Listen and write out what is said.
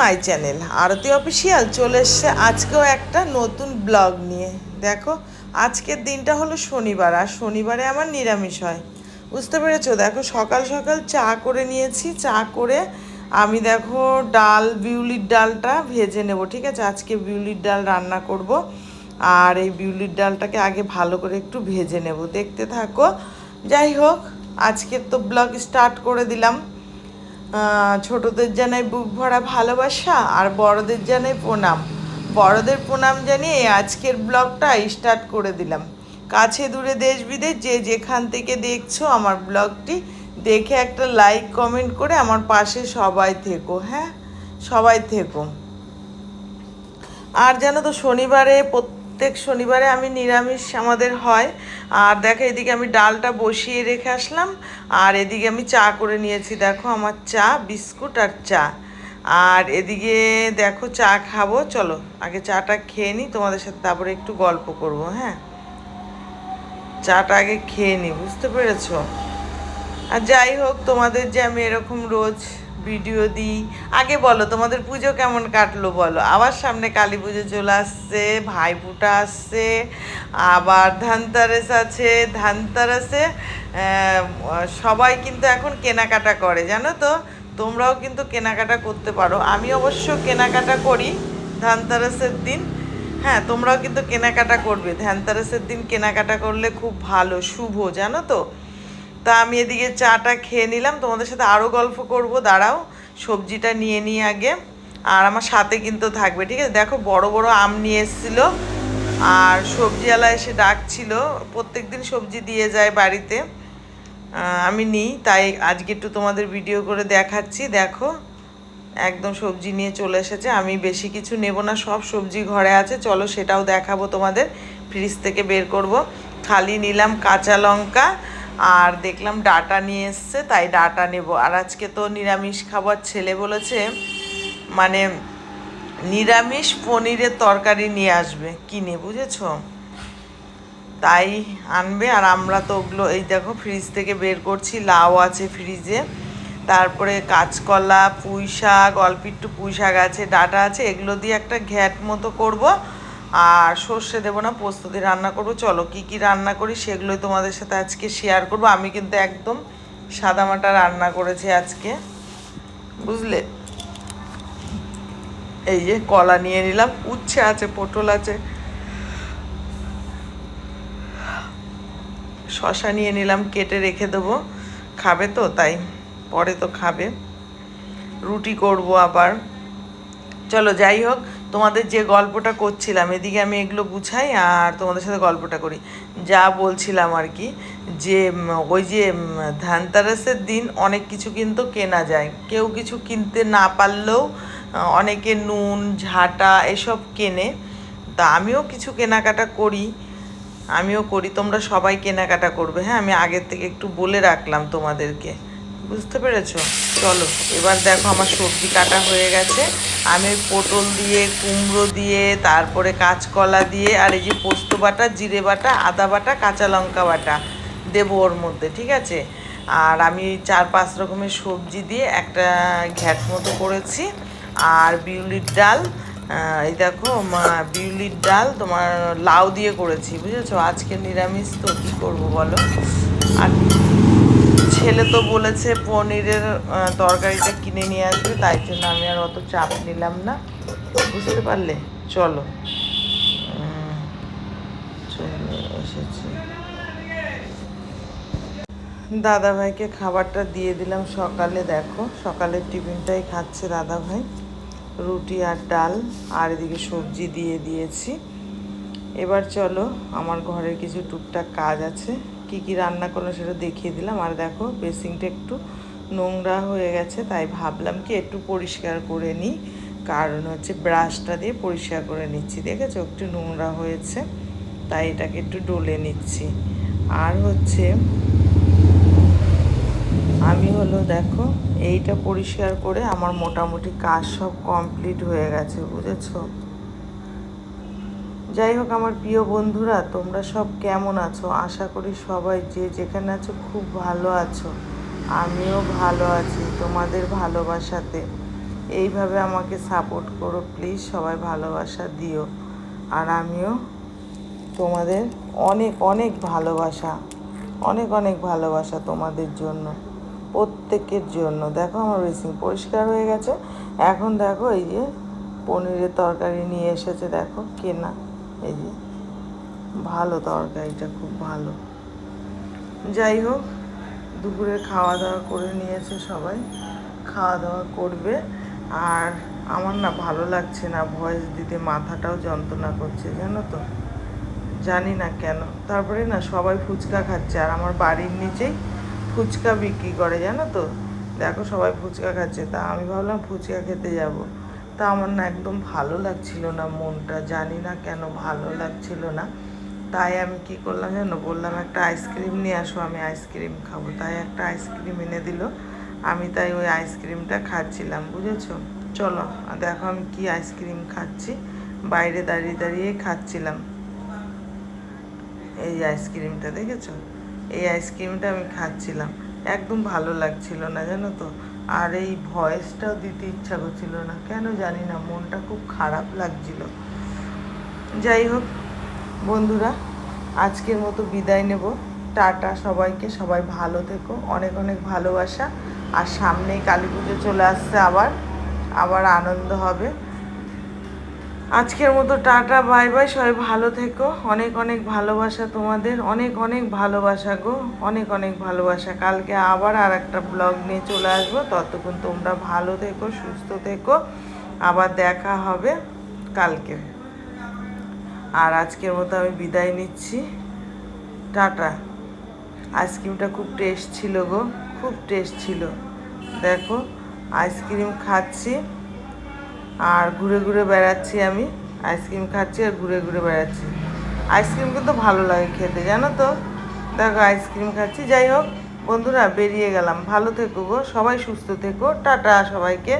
My channel, Arati official, চলে এসছে আজকেও একটা নতুন ব্লগ নিয়ে। দেখো, আজকের দিনটা হলো শনিবার, আর শনিবারে আমার নিরামিষ হয়। বুঝতে পেরেছ? দেখো, সকাল সকাল চা করে নিয়েছি, চা করে আমি দেখো ডাল, বিউলির ডালটা ভেজে নেব, ঠিক আছে? আজকে বিউলির ডাল রান্না করব, আর এই বিউলির ডালটাকে আগে ভালো করে একটু ভেজে নেব। দেখতে থাকো। যাই হোক, আজকের তো ব্লগ স্টার্ট করে দিলাম। ছোটদের জানাই বুক ভরা ভালোবাসা আর বড়দের জানাই প্রণাম। বড়দের প্রণাম জানিয়ে আজকের ব্লগটা স্টার্ট করে দিলাম। কাছে দূরে দেশ বিদেশ, যে যেখান থেকে দেখছ আমার ব্লগটি, দেখে একটা লাইক কমেন্ট করে আমার পাশে সবাই থেকো হ্যাঁ? সবাই থেকো। আর জানো তো শনিবারে প্রত্যেক শনিবারে আমি নিরামিষ আমাদের হয়। আর দেখো, এদিকে আমি ডালটা বসিয়ে রেখে আসলাম। আর এদিকে আমি চা করে নিয়েছি। দেখো, আমার চা, বিস্কুট আর চা। আর এদিকে দেখো, চা খাব। চলো, আগে চাটা খেয়ে নিই। তোমাদের সাথে তারপরে একটু গল্প করব হ্যাঁ? চাটা আগে খেয়ে নিই, বুঝতে পেরেছ? আর যাই হোক, তোমাদের যে আমি এরকম রোজ ভিডিও দিই। আগে বলো, তোমাদের পুজো কেমন কাটলো বলো? আবার সামনে কালী পুজো চলে আসছে, ভাইফোঁটা আসছে, আবার ধানতারেস আছে, ধানতারাসে সবাই কিন্তু এখন কেনাকাটা করে, জানো তো? তোমরাও কিন্তু কেনাকাটা করতে পারো। আমি অবশ্য কেনাকাটা করি ধানতারাসের দিন। হ্যাঁ তোমরাও কিন্তু কেনাকাটা করবে। ধানতারাসের দিন কেনাকাটা করলে খুব ভালো, শুভ, জানো তো? তা আমি এদিকে চাটা খেয়ে নিলাম। তোমাদের সাথে আরও গল্প করব। দাঁড়াও, সবজিটা নিয়ে নিই আগে। আর আমার সাথে কিন্তু থাকবে, ঠিক আছে? দেখো, বড় বড় আম নিয়ে এসেছিল। আর সবজিওয়ালা এসে ডাকছিল। প্রত্যেক দিন সবজি দিয়ে যায় বাড়িতে। আমি নিই, তাই আজকে একটু তোমাদের ভিডিও করে দেখাচ্ছি। দেখো, একদম সবজি নিয়ে চলে এসেছে। আমি বেশি কিছু নেব না, সব সবজি ঘরে আছে। চলো সেটাও দেখাবো তোমাদের। ফ্রিজ থেকে বের করব। খালি নিলাম কাঁচা লঙ্কা। আর দেখলাম ডাটা নিয়ে এসছে, তাই ডাটা নেব। আর আজকে তো নিরামিষ খাবার ছেলে বলেছে মানে নিরামিষ পনিরের তরকারি নিয়ে আসবে। কিনে বুঝেছ? তাই আনবে, আর আমরা তো ওগুলো, এই দেখো ফ্রিজ থেকে বের করছি, লাউ আছে ফ্রিজে তারপরে কাঁচকলা পুঁই শাক অল্প একটু পুঁই শাক আছে, ডাটা আছে, এগুলো দিয়ে একটা ঘ্যাট মতো করব। আর সর্ষে দেবো না, পোস্ত দিয়ে রান্না করব। চলো, কি কি রান্না করি সেগুলোই তোমাদের সাথে আজকে শেয়ার করব। আমি কিন্তু একদম সাদামাটা রান্না করেছি আজকে, বুঝলে? এই যে কলা নিয়ে নিলাম, উচ্ছে আছে, পটল আছে শশা নিয়ে নিলাম, কেটে রেখে দেবো। খাবে তো, তাই পরে তো খাবে। রুটি করব আবার। চলো, যাই হোক তোমাদের যে গল্পটা করছিলাম, এদিকে আমি এগুলো গুছাই আর তোমাদের সাথে গল্পটা করি। যা বলছিলাম আর কি, যে ওই যে ধানতেরাসের দিন অনেক কিছু কিন্তু কেনা যায়। কেউ কিছু কিনতে না পারলেও অনেকে নুন, ঝাঁটা এসব কেনে। তা আমিও কিছু কেনাকাটা করি, আমিও করি, তোমরা সবাই কেনাকাটা করবে। হ্যাঁ আমি আগের থেকে একটু বলে রাখলাম তোমাদেরকে। বুঝতে পেরেছ? চলো, এবার দেখো আমার সবজি কাটা হয়ে গেছে। আমি পটল দিয়ে, কুমড়ো দিয়ে, তারপরে কাঁচকলা দিয়ে, আর এই যে পোস্ত বাটা, জিরে বাটা, আদা বাটা, কাঁচা লঙ্কা বাটা দেবো ওর মধ্যে, ঠিক আছে? আর আমি চার পাঁচ রকমের সবজি দিয়ে একটা ঘ্যাট মতো করেছি। আর বিউলির ডাল এই দেখো বিউলির ডাল তোমার লাউ দিয়ে করেছি, বুঝেছ? আজকে নিরামিষ, তো কী করব বলো? আর ছেলে তো বলেছে পনিরের তরকারিটা কিনে নিয়ে আসবে, তাই জন্য আমি আর অত চাপ নিলাম না। বুঝতে পারলে? চলো। এসেছি। দাদা ভাইকে খাবারটা দিয়ে দিলাম সকালে, দেখো। সকালের টিফিনটাই খাচ্ছে দাদা ভাই রুটি আর ডাল, আর এদিকে সবজি দিয়ে দিয়েছি। এবার চলো, আমার ঘরের কিছু টুকটাক কাজ আছে। কি কি রান্না করল সেটা দেখিয়ে দিলাম। আর দেখো বেসিংটা একটু নোংরা হয়ে গেছে, তাই ভাবলাম কি একটু পরিষ্কার করে নিই। কারণ হচ্ছে ব্রাশটা দিয়ে পরিষ্কার করে নিচ্ছি, দেখেছ? একটু নোংরা হয়েছে, তাই এটাকে একটু ডলে নিচ্ছি। আর হচ্ছে, আমি হলো দেখো, এইটা পরিষ্কার করে আমার মোটামুটি কাজ সব কমপ্লিট হয়ে গেছে, বুঝেছ? যাই হোক, আমার প্রিয় বন্ধুরা, তোমরা সব কেমন আছো? আশা করি সবাই যে যেখানে আছো খুব ভালো আছো। আমিও ভালো আছি, তোমাদের ভালোবাসাতে। এইভাবে আমাকে সাপোর্ট করো প্লিজ সবাই ভালোবাসা দিও। আর আমিও তোমাদের অনেক অনেক ভালোবাসা, অনেক অনেক ভালোবাসা তোমাদের জন্য, প্রত্যেকের জন্য। দেখো আমার বেসিন পরিষ্কার হয়ে গেছে। এখন দেখো এই যে পনিরের তরকারি নিয়ে এসেছে, দেখো কেনা। এই যে, ভালো তরকারিটা, খুব ভালো। যাই হোক, দুপুরে খাওয়া দাওয়া করে নিয়েছে সবাই। খাওয়া দাওয়া করবে। আর আমার না ভালো লাগছে না, ভয়েস দিতে, মাথাটাও যন্ত্রণা করছে, জানো তো? জানি না কেন। তারপরে না সবাই ফুচকা খাচ্ছে, আর আমার বাড়ির নিচেই ফুচকা বিক্রি করে, জানো তো? দেখো সবাই ফুচকা খাচ্ছে। তা আমি ভাবলাম ফুচকা খেতে যাব। তা আমার না একদম ভালো লাগছিল না, মনটা জানি না কেন ভালো লাগছিল না। তাই আমি কি করলাম জানো, বললাম একটা আইসক্রিম নিয়ে আসো, আমি আইসক্রিম খাব। তাই একটা আইসক্রিম এনে দিল। আমি তাই ওই আইসক্রিমটা খাচ্ছিলাম, বুঝেছ? চলো দেখো আমি কি আইসক্রিম খাচ্ছি। বাইরে দাঁড়িয়ে দাঁড়িয়ে খাচ্ছিলাম। এই আইসক্রিমটা, দেখেছ? এই আইসক্রিমটা আমি খাচ্ছিলাম। একদম ভালো লাগছিল না, জানো তো? আর এই ভয়েসটাও দিতে ইচ্ছা করছিল না। কেন জানি না, মনটা খুব খারাপ লাগছিল। যাই হোক, বন্ধুরা, আজকের মতো বিদায় নেব। টাটা সবাইকে, সবাই ভালো থেকো। অনেক অনেক ভালোবাসা। আর সামনেই কালী পুজো চলে আসছে আবার। আবার আনন্দ হবে। আজকের মতো টাটা, বাই বাই, সবাই ভালো থেকো। অনেক অনেক ভালোবাসা তোমাদের, অনেক অনেক ভালোবাসা গো, অনেক অনেক ভালোবাসা। কালকে আবার আর একটা ব্লগ নিয়ে চলে আসব। ততক্ষণ তোমরা ভালো থেকো, সুস্থ থেকো। আবার দেখা হবে কালকে। আর আজকের মতো আমি বিদায় নিচ্ছি। টাটা। আইসক্রিমটা খুব টেস্ট ছিল গো, খুব টেস্ট ছিল। দেখো, আইসক্রিম খাচ্ছি। আর ঘুরে ঘুরে বেড়াচ্ছি আমি। আইসক্রিম খাচ্ছি আর ঘুরে ঘুরে বেড়াচ্ছি। আইসক্রিম কিন্তু ভালো লাগে খেতে, জানো তো? দেখো, আইসক্রিম খাচ্ছি। যাই হোক, বন্ধুরা, বেরিয়ে গেলাম। ভালো থেকো গো, সবাই সুস্থ থেকো। টাটা সবাইকে।